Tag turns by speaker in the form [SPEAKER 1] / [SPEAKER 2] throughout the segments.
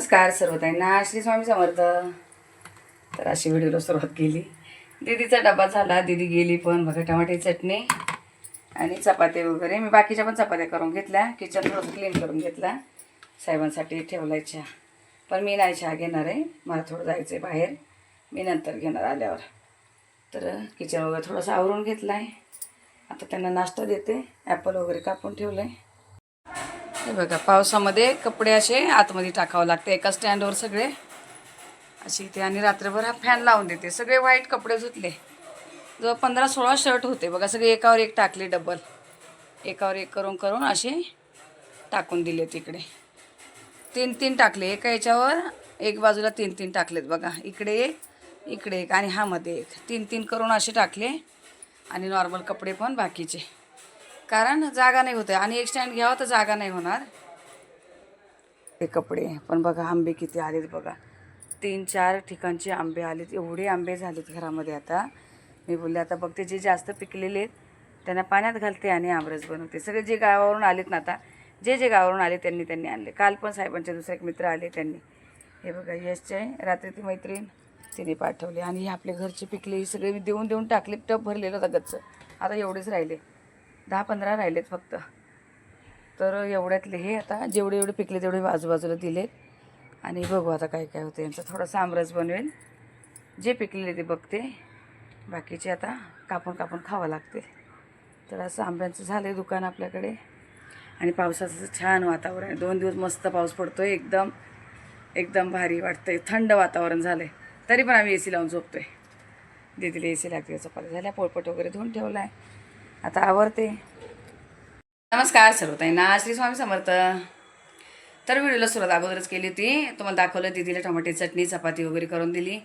[SPEAKER 1] नमस्कार सर्वताईंना. श्री स्वामी समर्थ. तर अशी व्हिडिओला सुरुवात केली. दीदीचा डबा झाला. दीदी गेली पण बघा टमाट्याची चटणी आणि चपाती वगैरे. मी बाकीच्या पण चपात्या करून घेतल्या. किचन थोडंसं क्लीन करून घेतला साहेबांसाठी ठेवलाय चहा पण मी नाही चहा घेणार आहे. मला थोडं जायचं आहे बाहेर. मी नंतर घेणार आल्यावर. तर किचन वगैरे थोडंसं आवरून घेतलं आहे आता त्यांना नाश्ता देते. ॲपल वगैरे कापून ठेवलं आहे हे बघा पावसामध्ये कपडे असे आतमध्ये टाकावं लागते एका स्टँडवर सगळे. अशी इथे आणि रात्रभर हा फॅन लावून देते. सगळे व्हाईट कपडे धुतले. जवळ पंधरा सोळा शर्ट होते बघा सगळे एकावर एक टाकले डबल एकावर एक करून करून असे टाकून दिले तिकडे. तीन तीन टाकले एका याच्यावर एक बाजूला तीन तीन टाकलेत बघा. इकडे एक इकडे एक आणि हा मध्ये एक. तीन तीन करून असे टाकले आणि नॉर्मल कपडे पण बाकीचे. कारण जागा नाही होते. आणि एक स्टँड घ्यावं तर जागा नाही होणार. हे कपडे पण बघा आंबे किती आलेत बघा. तीन चार ठिकाणचे आंबे आलेत. एवढे आंबे झालेत घरामध्ये आता. मी बोलले आता बघते जे जास्त पिकलेले आहेत त्यांना पाण्यात घालते आणि आमरस बनवते. सगळे जे गावावरून आलेत ना आता जे जे गावावरून आले त्यांनी त्यांनी आणले. काल पण साहेबांचे दुसरे एक मित्र आले त्यांनी. हे बघा यशचे रात्री ती मैत्रीण तिने पाठवले. आणि हे आपले घरचे पिकले हे सगळे मी देऊन देऊन टाकले. टप भरलेलं होता गच्च. आता एवढेच राहिले. दहा पंधरा राहिलेत फक्त. तर एवढ्यातले हे आता जेवढे एवढे पिकले तेवढे आजूबाजूला दिलेत. आणि बघू आता काय काय होतं यांचा थोडासा आमरस बनवेल. जे पिकलेले ते बघते. बाकीचे आता कापून कापून खावं लागते तर असं आंब्यांचं झालं आहे दुकान आपल्याकडे. आणि पावसाचं छान वातावरण. आहे दोन दिवस मस्त पाऊस पडतो आहे एकदम. एकदम भारी वाटतंय. थंड वातावरण झालं आहे तरी पण आम्ही ए सी लावून झोपतो आहे दीदीला ए सी लागते चपात्या झाल्या पोळपट वगैरे धुवून ठेवला आहे आता आवरते. नमस्कार सर्वताईंना श्री स्वामी समर्थ. तर व्हिडिओला सुरुवात अगोदरच केली होती. तुम्हाला दाखवलं दीदीला टमाटे चटणी चपाती वगैरे करून दिली.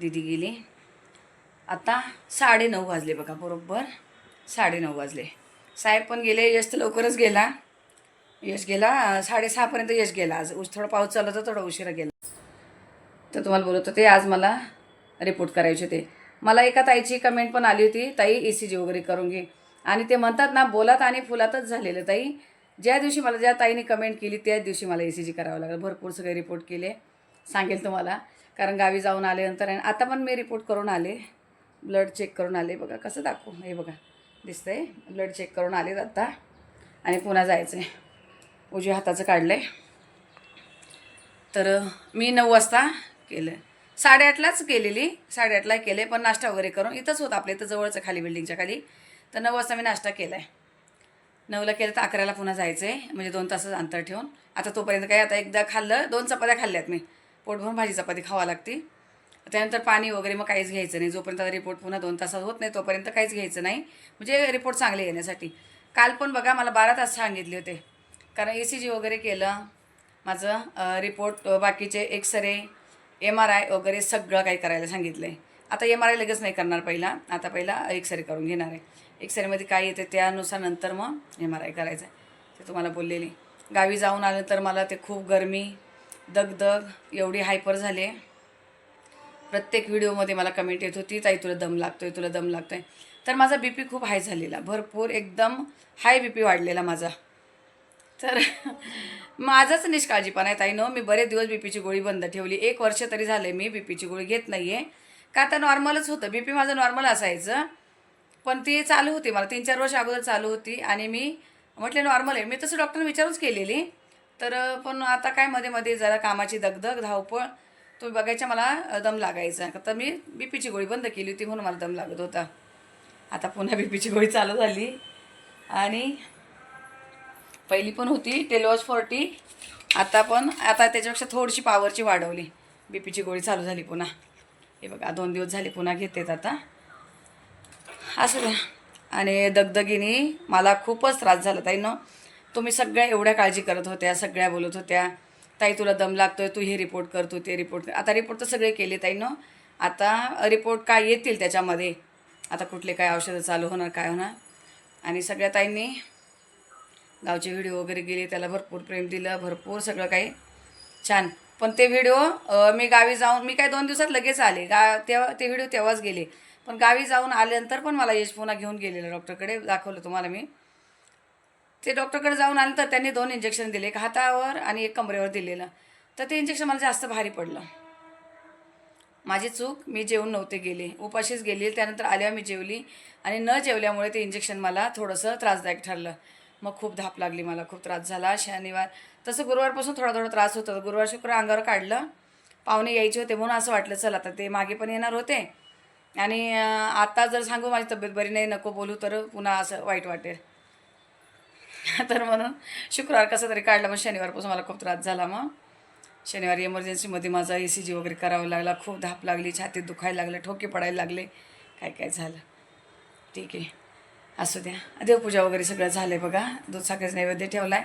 [SPEAKER 1] दीदी गेली. आता साडेनऊ वाजले बघा बरोबर साडेनऊ वाजले. साहेब पण गेले यश तर लवकरच गेला. यश गेला साडेसहापर्यंत यश गेला. आज उश थोडा पाऊस चालला तर थोडा उशिरा गेला. तर तुम्हाला बोलत होते आज मला रिपोर्ट करायचे होते. मला एका ताईची कमेंट पण आली होती ताई ए सी जी वगैरे करून घे. आणि ते म्हणतात ना बोलात आणि फुलातच झालेलं ताई. ज्या दिवशी मला ज्या ताईने कमेंट केली त्याच दिवशी मला ए सी जी करावं लागलं. भरपूर सगळे रिपोर्ट केले. सांगेल तुम्हाला. कारण गावी जाऊन आल्यानंतर आणि आता पण मी रिपोर्ट करून आले. ब्लड चेक करून आले. बघा कसं दाखवू. हे बघा. दिसतंय. ब्लड चेक करून आले आता. आणि पुन्हा जायचं आहे उजव्या हाताचं काढलं आहे तर मी नऊ वाजता केलं. साडेआठलाच केलेली. साडेआठला केले पण नाश्ता वगैरे करून. इथंच होतं आपल्या इथं जवळचं खाली बिल्डिंगच्या खाली. तर नऊ वाजता मी नाश्ता केला आहे नऊला केलं तर अकराला पुन्हा जायचं आहे म्हणजे दोन तासच अंतर ठेवून. आता तोपर्यंत काय आता एकदा खाल्लं दोन चपात्या खाल्ल्यात मी. पोट भरून भाजी चपाती खावा लागते. त्यानंतर पाणी वगैरे मग काहीच घ्यायचं नाही. जोपर्यंत रिपोर्ट पुन्हा दोन तासात होत नाही तोपर्यंत काहीच घ्यायचं नाही. म्हणजे रिपोर्ट चांगले येण्यासाठी. काल पण बघा मला बारा तास सांगितले होते. कारण ए सी जी वगैरे केलं. माझं रिपोर्ट बाकीचे एक्सरे एम आर आय वगैरे सगळं काही करायला सांगितलं आहे आता एम आर आय लगेच नाही करणार पहिला. आता पहिला एक्सरे करून घेणार आहे. एक्सरेमध्ये काय येते त्यानुसार नंतर मग एम आर आय करायचं आहे. ते तुम्हाला बोललेली. गावी जाऊन आलं तर मला ते खूप गरमी दगदग एवढी हायपर झाली आहे. प्रत्येक व्हिडिओमध्ये मला कमेंट येत होती ताई तुला दम लागतो आहे तुला दम लागतो आहे तर माझा बी पी खूप हाय झालेला. भरपूर एकदम हाय बी पी वाढलेला माझा. तर माझाच निष्काळजीपणा आहे ताई. नो मी बरेच दिवस बी पीची गोळी बंद ठेवली. एक वर्ष तरी झालं मी बी पीची गोळी घेत नाही आहे का आता नॉर्मलच होतं? बी पी माझं नॉर्मल असायचं. पण ती चालू होती. मला तीन चार वर्ष अगोदर चालू होती आणि मी म्हटले नॉर्मल आहे. मी तसं डॉक्टरने विचारूच केलेली. तर पण आता काय मध्ये मध्ये जरा कामाची दगदग धावपळ तुम्ही बघायच्या मला दम लागायचा. तर मी बी पीची गोळी बंद केली होती म्हणून मला दम लागत होता. आता पुन्हा बी पीची गोळी चालू झाली. आणि पहिली पण होती टेलवॉज फोर्टी. आता पण आता त्याच्यापेक्षा थोडीशी पावरची वाढवली. बी पीची गोळी चालू झाली पुन्हा. हे बघा दोन दिवस झाले पुन्हा घेतेत आता. असं द्या. आणि दगदगीने मला खूपच त्रास झाला. ताई न तुम्ही सगळ्या एवढ्या काळजी करत होत्या सगळ्या बोलत होत्या. ताई तुला दम लागतो आहे तू हे रिपोर्ट कर तू ते रिपोर्ट कर. आता रिपोर्ट तर सगळे केले ताई न आता रिपोर्ट काय येतील त्याच्यामध्ये? आता कुठले काय औषधं चालू होणार काय होणार? आणि सगळ्या ताईंनी गावचे व्हिडिओ वगैरे गेले त्याला भरपूर प्रेम दिलं भरपूर सगळं काही. छान. पण ते व्हिडिओ मी गावी जाऊन मी काय दोन दिवसात लगेच आले. गा तेव्हा ते व्हिडिओ तेव्हाच गेले. पण गावी जाऊन आल्यानंतर पण मला यश पुन्हा घेऊन गेलेलं डॉक्टरकडे दाखवलं तुम्हाला मी. ते डॉक्टरकडे जाऊन आलं तर त्यांनी दोन इंजेक्शन दिले एक हातावर आणि एक कमरेवर दिलेलं. तर ते इंजेक्शन मला जास्त भारी पडलं. माझी चूक मी जेवून नव्हते गेले. उपाशीच गेली त्यानंतर आल्यावर मी जेवली आणि न जेवल्यामुळे ते इंजेक्शन मला थोडंसं त्रासदायक ठरलं. मग खूप धाप लागली मला खूप त्रास झाला. शनिवार तसं गुरुवारपासून थोडा थोडा त्रास होतो. गुरुवार शुक्रवार अंगावर काढलं. पाहुणे यायचे होते म्हणून असं वाटलं चल आता ते मागे पण येणार होते. आणि आता जर सांगू माझी तब्येत बरी नाही नको बोलू तर पुन्हा असं वाईट वाटेल. तर म्हणून शुक्रवार कसं तरी काढला मग शनिवारपासून मला खूप त्रास झाला मग. शनिवारी इमर्जन्सीमध्ये माझा ए सी जी वगैरे करावा लागला खूप धाप लागली छातीत दुखायला लागलं ठोके पडायला लागले काय काय झालं. ठीक आहे. असू द्या. देवपूजा वगैरे सगळं झालं आहे बघा. दूध साखरेचा नैवेद्य ठेवला आहे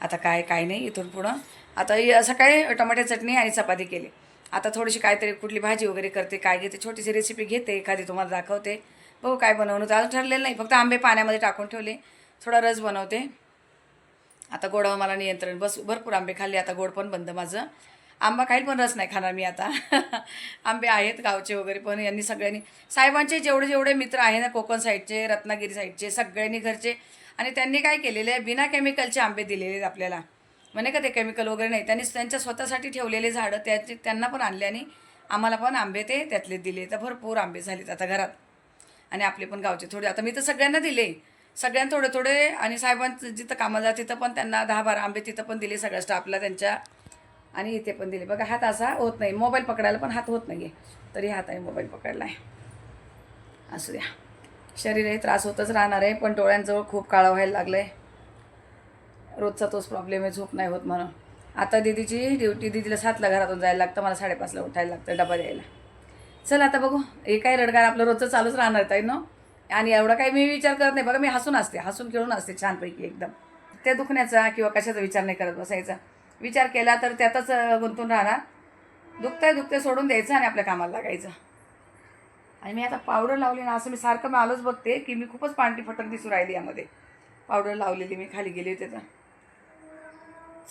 [SPEAKER 1] आता काय काय नाही इथून पुढं. आता सकाळी टमाटे चटणी आणि चपाती केली. आता थोडीशी काहीतरी कुठली भाजी वगैरे करते काय घेते छोटीशी रेसिपी घेते एखादी तुम्हाला दाखवते. बघू काय बनवणं तर अजून ठरलेलं नाही फक्त आंबे पाण्यामध्ये टाकून ठेवले थोडा रस बनवते. आता गोडावर मला नियंत्रण बस भरपूर आंबे खाल्ले आता गोड पण बंद माझं. आंबा काही पण रस नाही खाणार मी आता. आंबे आहेत गावचे वगैरे पण यांनी सगळ्यांनी साहेबांचे जेवढे जेवढे मित्र आहे ना कोकण साईडचे रत्नागिरी साईडचे सगळ्यांनी घरचे आणि त्यांनी काय केलेले आहे बिना केमिकलचे आंबे दिलेले आहेत आपल्याला. म्हणे का ते केमिकल वगैरे नाही. त्यांनी त्यांच्या स्वतःसाठी ठेवलेले झाडं त्याचे त्यांना पण आणले आणि आम्हाला पण आंबे ते त्यातले दिले. तर भरपूर आंबे झालेत आता घरात. आणि आपले पण गावचे थोडे. आता मी तर सगळ्यांना दिले. सगळ्यांना थोडे थोडे आणि साहेबांचं जिथं कामाला जा तिथं पण त्यांना दहा बारा आंबे तिथं पण दिले सगळ्या स्टाफला त्यांच्या. आणि इथे पण दिले. बघा हात असा होत नाही. मोबाईल पकडायला पण हात होत नाही आहे तरी हात आहे मोबाईल पकडला आहे असू द्या. शरीरही त्रास होतच राहणार आहे पण डोळ्यांजवळ खूप काळा व्हायला लागलं आहे रोजचा तोच प्रॉब्लेम आहे झोप नाही होत म्हणून. आता दिदीची ड्युटी दिदीला सातला घरातून जायला लागतं मला साडेपाचला उठायला लागतं डबा द्यायला. चल आता बघू हे काय रडगार आपलं रोजचं चालूच राहणार आहे ना आणि एवढा काही मी विचार करत नाही. बघा मी हसून असते हसून खेळून असते छानपैकी एकदम. त्या दुखण्याचा किंवा कशाचा विचार नाही करत बसायचा. विचार केला तर त्यातच गुंतून राहणार. दुखतंय दुखतंय सोडून द्यायचं आणि आपल्या कामाला लागायचं. आणि मी आता पावडर लावली ना असं मी सारखं मी आलोच बघते की मी खूपच पांढरी फटक दिसून राहिली यामध्ये. पावडर लावलेली मी खाली गेली होते तर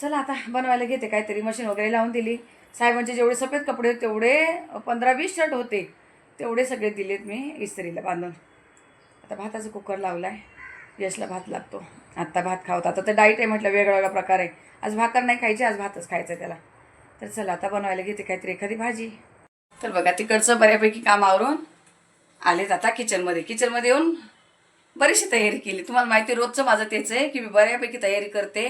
[SPEAKER 1] चला आता बनवायला घेते काहीतरी. मशीन वगैरे लावून दिली. साहेबांचे जेवढे सफेद कपडे होते तेवढे पंधरा वीस शर्ट होते. तेवढे सगळे दिलेत मी इस्त्रीला बांधून. आता भाताचा कुकर लावला आहे यशला भात लागतो. आत्ता भात खावतो आता तर डाईट आहे म्हटलं वेगळा वेगळा प्रकार आहे. आज भाकर नाही खायची आज भातच खायचं त्याला. तर चला आता बनवायला घेते काहीतरी एखादी भाजी. तर बघा तिकडचं बऱ्यापैकी काम आवरून आलेत आता किचनमध्ये किचनमध्ये येऊन बरीचशी तयारी केली. तुम्हाला माहिती रोजचं माझं तेच आहे की मी बऱ्यापैकी तयारी करते.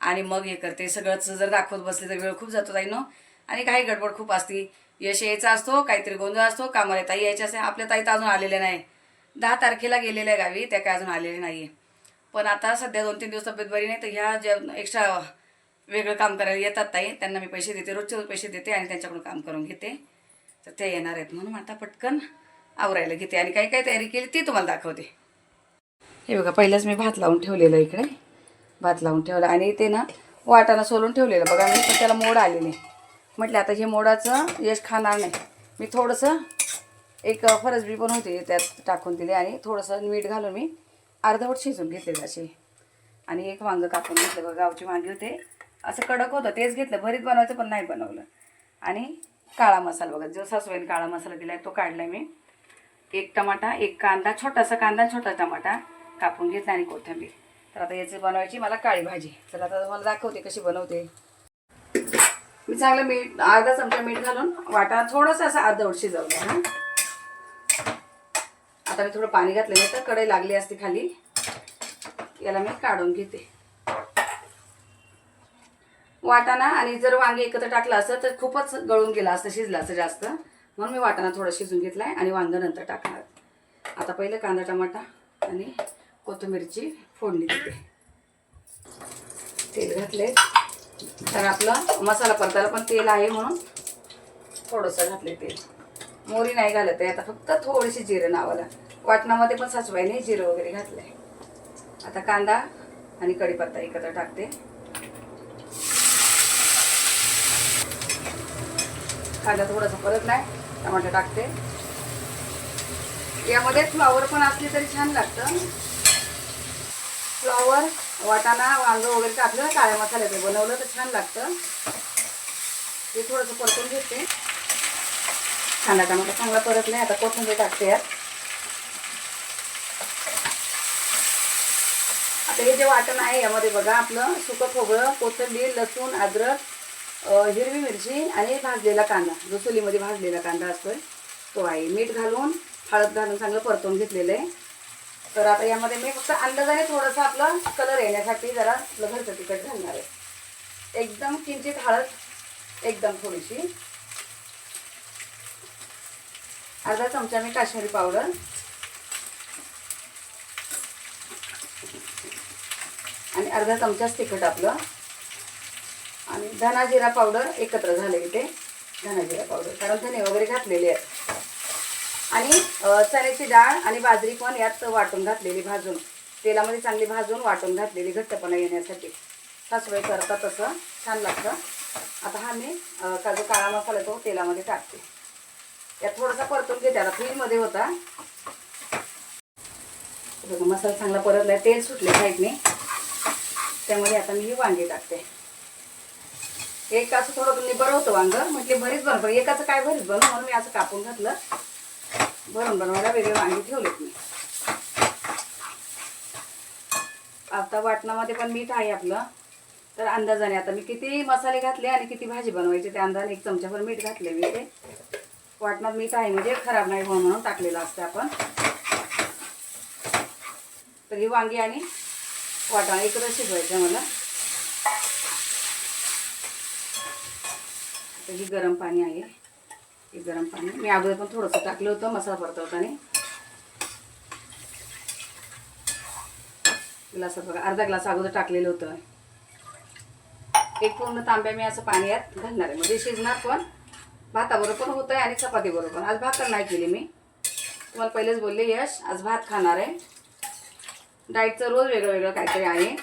[SPEAKER 1] आणि मग हे करते. सगळंच जर दाखवत बसले तर वेळ खूप जातो ताई नो आणि काही गडबड खूप असती. यश यायचा असतो काहीतरी गोंधळ असतो. कामाला ताई यायच्या असते आपल्या ताई तर अजून आलेल्या नाही. दहा तारखेला गेलेल्या गावी त्या काय अजून आलेल्या नाही आहे पण आता सध्या दोन तीन दिवस तब्येत बरी नाही तर ह्या ज्या एक्स्ट्रा वेगळं काम करायला येतात ताई त्यांना मी पैसे देते. रोजचे रोज पैसे देते आणि त्यांच्याकडून काम करून घेते. तर ते येणार आहेत म्हणून आता पटकन आवरायला घेते. आणि काही काही तयारी केली ती तुम्हाला दाखवते. हे बघा पहिलंच मी भात लावून ठेवलेलं इकडे. भात लावून ठेवला. आणि ते ना वाटाणा सोलून ठेवलेलं. बघा मी पण त्याला मोड आलेले. म्हटलं आता हे मोडाचं यश खाणार नाही. मी थोडंसं एक फरसबी पण होती त्यात टाकून दिली. आणि थोडंसं मीठ घालून मी अर्धवट शिजून घेतले असे. आणि एक वांगं कापून घेतलं. बघा गावची वांगी होते. असं कडक होतं. तेच घेतलं. भरीत बनवायचं पण नाही बनवलं. आणि काळा मसाला. बघा जो सासूबाईने काळा मसाला दिला आहे तो काढला मी. एक टमाटा एक कांदा छोटासा कांदा छोटा टमाटा कापून घेतला आणि कोथिंबीर. तर आता याची बनवायची मला काळी भाजी. चला आता तुम्हाला दाखवते कशी बनवते. मी चांगलं मीठ अर्धा चमचा मीठ घालून वाटा थोडंसं असं अर्धवट शिजवलं हां. आता मी थोडं पाणी घातलेलं तर कढई लागली असते खाली. याला मी काढून घेते. वाटाणा आणि जर वांगे एकत्र टाकलं असतं तर खूपच गळून गेलं असतं शिजलं असतं जास्त. म्हणून मी वाटाणा थोडा शिजून घेतला आहे आणि वांगं नंतर टाकणार. आता पहिलं कांदा टमाटा आणि कोथिंबीरची फोडणी देते. तेल घातले तर आपला मसाला परतायला पण तेल आहे म्हणून थोडंसं घातले तेल. मोरी नाही घालत आहे आता फक्त थोडीशी जिरं नावाला. वाटणामध्ये पण सासूबाईने जिरं वगैरे घातलं आहे आता कांदा आणि कढीपत्ता एकत्र टाकते. कांदा थोडासा परत नाही टमाटर टाकते. यामध्ये फ्लॉवर पण असली तरी छान लागतं. फ्लॉवर वाटाणा वांगं वगैरे टाकलं काळ्या मसाल्याचं बनवलं तर छान लागतं. हे थोडंसं परतून घेते. कांदा टमाटर चांगला परत नाही आता कोथिंबीर टाकते यात. आता हे जे वाटण आहे यामध्ये बघा आपलं सुकं खोबरं कोथिंबीर लसूण अद्रक हिरवी मिरची आणि भाजलेला कांदा. जो चुलीमध्ये भाजलेला कांदा असतोय तो आहे. मीठ घालून हळद घालून चांगलं परतून घेतलेलं आहे. तर आता यामध्ये मी फक्त अंदाजाने थोडंसं आपलं कलर येण्यासाठी जरा आपलं घरचं तिखट घालणार आहे. एकदम किंचित हळद एकदम थोडीशी. अर्धा चमचा मी काश्मीरी पावडर आणि अर्धा चमचाच तिखट आपलं. आणि धना जिरा पावडर एकत्र झाले इथे. धना जिरा पावडर कारण धने वगैरे घातलेले आहेत. आणि चण्याची डाळ आणि बाजरी पण यात वाटून घातलेली भाजून. तेलामध्ये चांगली भाजून वाटून घातलेली घट्टपणा येण्यासाठी. सासवे करतात तसं. छान लागतं. आता हा मी का जो काळा मसाला तो तेलामध्ये टाकते. यात थोडासा परतून घेते आता फ्रीजमध्ये होता. बघा, मसाला चांगला परतला तेल सुटले साईडने. त्यामध्ये आता मी ही वांगी टाकते. एक असं थोडं बरं होतं वांग. म्हटले भरीच बरं एकाचं काय भरीच बनव? म्हणून मी असं कापून घातलं. भरून बनवायला वेगळे वांगे ठेवलेत मी. आता वाटणामध्ये पण मीठ आहे आपलं. तर अंदाजाने आता मी किती मसाले घातले आणि किती भाजी बनवायची त्या अंदाजाने एक चमच्याभर मीठ घातले मी ते वाटणात मीठ आहे म्हणजे खराब नाही हो म्हणून टाकलेलं असतं आपण. तर ही वांगी आणि वाटाणा एकत्र शिजवायचं आहे मला. आता ही गरम पाणी आहे. हे गरम पाणी. मी अगोदर पण थोडंसं टाकलं होतं मसाला परतवताना ग्लासात बघा अर्धा ग्लास अगोदर टाकलेलं होतं. एक पूर्ण तांब्या मी असं पाणी यात घालणार आहे. म्हणजे शिजणार पण भाताबरोबर पण होतं आहे आणि चपातीबरोबर. पण आज भाकर नाही केली मी. तुम्हाला पहिलेच बोलले यश आज भात खाणार आहे. डाएटचं रोज वेगळं वेगळं काहीतरी आहे.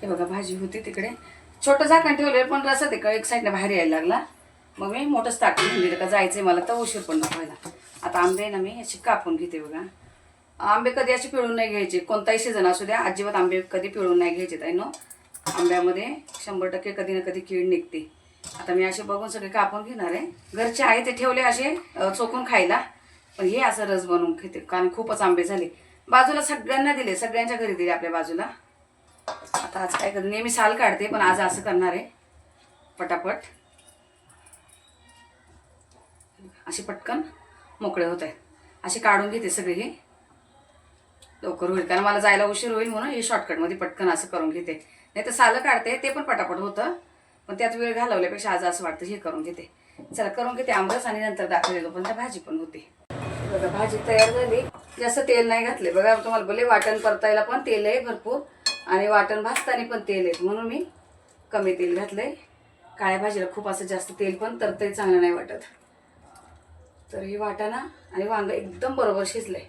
[SPEAKER 1] हे बघा भाजी होती तिकडे. छोटं झाकण ठेवलेलं पण रस ते एक साईडने बाहेर यायला लागला. मग मी मोठंच टाकून म्हणजे का जायचं आहे मला तर उशीर पण नको व्हायला. आता आंबे ना मी अशी कापून घेते बघा. आंबे कधी असे पिळून नाही घ्यायचे. कोणताही सीझन असू द्या अजिबात आंबे कधी पिळून नाही घ्यायचे ताई नो आंब्यामध्ये शंभर टक्के कधी ना कधी कीड निघते. आता मी असे बघून सगळे कापून घेणार आहे. घरचे आहे ते ठेवले असे चोकून खायला. पण हे असं रस बनवून घेते कारण खूपच आंबे झाले. बाजूला सगळ्यांना दिले सगळ्यांच्या घरी दिले आपल्या बाजूला. आता आज काय करते नेहमी साल काढते पण आज असं करणार आहे. पटापट. असे पटकन मोकळे होत आहे. असे काढून घेते सगळे हे. लवकर होईल कारण मला जायला उशीर होईल म्हणून हे शॉर्टकटमध्ये पटकन असं करून घेते. नाही तर सालं काढते ते पण पटापट होतं. पण त्यात वेळ घालवल्यापेक्षा आज असं वाटतं हे करून घेते. चला करून घेते आंबरस आणि नंतर दाखवलेलो पण त्या भाजी पण होते. बघा भाजी तयार झाली. जास्त तेल नाही घातले बघा तुम्हाला बोले वाटण परतायला पण तेल आहे भरपूर. आणि वाटण भाजताना पण तेल आहेत म्हणून मी कमी तेल घातलंय. काळ्या भाजीला खूप असं जास्त तेल पण तर ते चांगलं नाही वाटत. तर हे वाटाणा आणि वांगं एकदम बरोबर शिजलंय.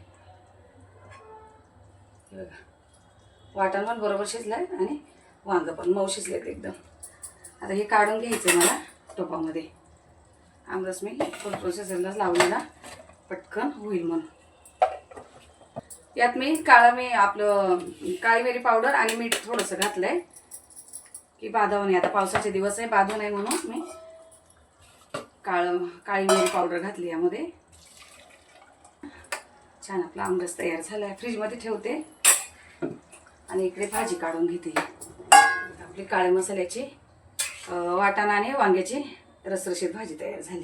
[SPEAKER 1] आहे बघा. वाटण पण बरोबर शिजलंय आणि वांग पण मऊ शिजलेत एकदम. आता हे काढून घ्यायचं आहे मला टोपामध्ये. आमरस मी फुल प्रोसेसरलाच लावलेला. पटकन होईल म्हणून. यात मी काळं मी आपलं काळी मिरी पावडर आणि मीठ थोडंसं घातलंय. की बाधावं नाही आता पावसाचे दिवस आहे बाधू नाही म्हणून मी काळं काळी मिरी पावडर घातली यामध्ये. छान आपला आमरस तयार झाला आहे फ्रीजमध्ये ठेवते. आणि इकडे भाजी काढून घेते. आपली काळ्या मसाल्याची वाटाणा आणि वांग्याची रसरशीत भाजी तयार झाली.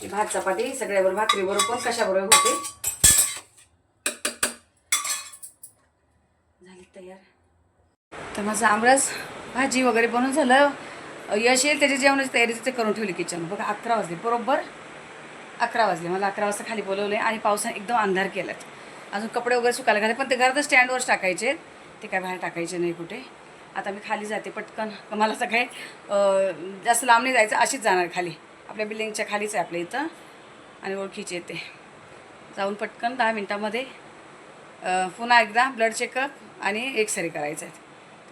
[SPEAKER 1] ही भात चपाती सगळ्याबरोबर भाकरीबरोबर पण कशाबरोबर होते झाली तयार तर माझं आमरस भाजी वगैरे बनवून झालं. यश येईल त्याची जेवणाची तयारी ते करून ठेवली किचन बघा अकरा वाजले. बरोबर? अकरा वाजले. मला अकरा वाजता खाली बोलवले आणि पावसाने एकदम अंधार केलात. अजून कपडे वगैरे सुकायला घाले पण ते घरातच स्टँडवरच टाकायचे. ते काय बाहेर टाकायचे नाही कुठे. आता मी खाली जाते पटकन. मला सगळे जास्त लांब नाही जायचं. अशीच जाणार खाली. आपल्या बिल्डिंगच्या खालीच आहे आपल्या इथं. आणि ओळखीचे येते जाऊन पटकन दहा मिनटामध्ये पुन्हा एकदा ब्लड चेकअप आणि एक्सरे करायचं आहे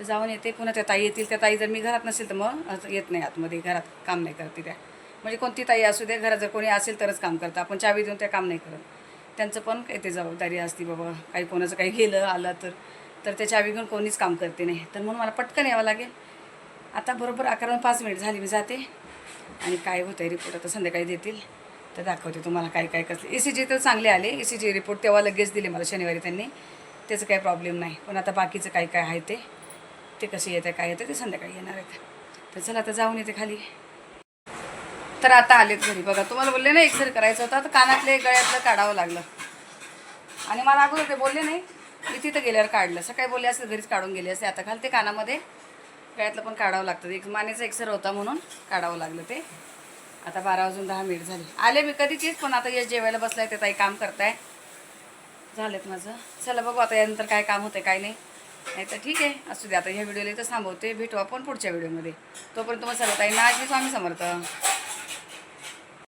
[SPEAKER 1] तर जाऊन येते पुन्हा त्या ताई येतील. त्या ताई जर मी घरात नसेल तर मग असं येत नाही आतमध्ये घरात काम नाही करते त्या. म्हणजे कोणती ताई असू दे घरात जर कोणी असेल तरच काम करतं. आपण चावी देऊन त्या काम नाही करत. त्यांचं पण काही ते जबाबदारी असते बाबा काही कोणाचं काही गेलं आलं तर. तर त्या चावी घेऊन कोणीच काम करते नाही. तर म्हणून मला पटकन यावं लागेल. आता बरोबर अकरा पाच मिनिट झाली मी जाते. आणि काय होतं आहे रिपोर्ट आता संध्याकाळी देतील. तर दाखवते तुम्हाला काय काय कसले ए सी जी तर चांगले आले. ए सी जी रिपोर्ट तेव्हा लगेच दिले मला शनिवारी त्यांनी. त्याचं काही प्रॉब्लेम नाही. पण आता बाकीचं काय काय आहे ते. ते कसे येते काय येते ते संध्याकाळी येणार आहेत. तर चला आता जाऊन येते खाली. तर आता आलेत घरी. बघा तुम्हाला बोलले ना एक्सरे करायचं होतं. तर कानातले गळ्यातलं काढावं लागलं. आणि मला अगोदर ते बोलले नाही. मी तिथं गेल्यावर काढलं. सकाळी बोलले असते घरीच काढून गेले असते. आता घालते कानामध्ये. गळ्यातलं पण काढावं लागतं. एक मानेचा एक्सर होता म्हणून काढावं लागलं ते. आता बारा वाजून दहा मिनिट झाले. आले मी कधीचीच पण आता यश जेवायला बसलाय ते ताई काम करताय. झालेत माझं. चला बघू आता यानंतर काय काम होतं काय नाही. नाही तर ठीक आहे. असू दे आता ह्या व्हिडिओला इथं थांबवते भेटू आपण पुढच्या व्हिडिओमध्ये. तोपर्यंत तुम्हाला सर्व ताई मी स्वामी समर्थ.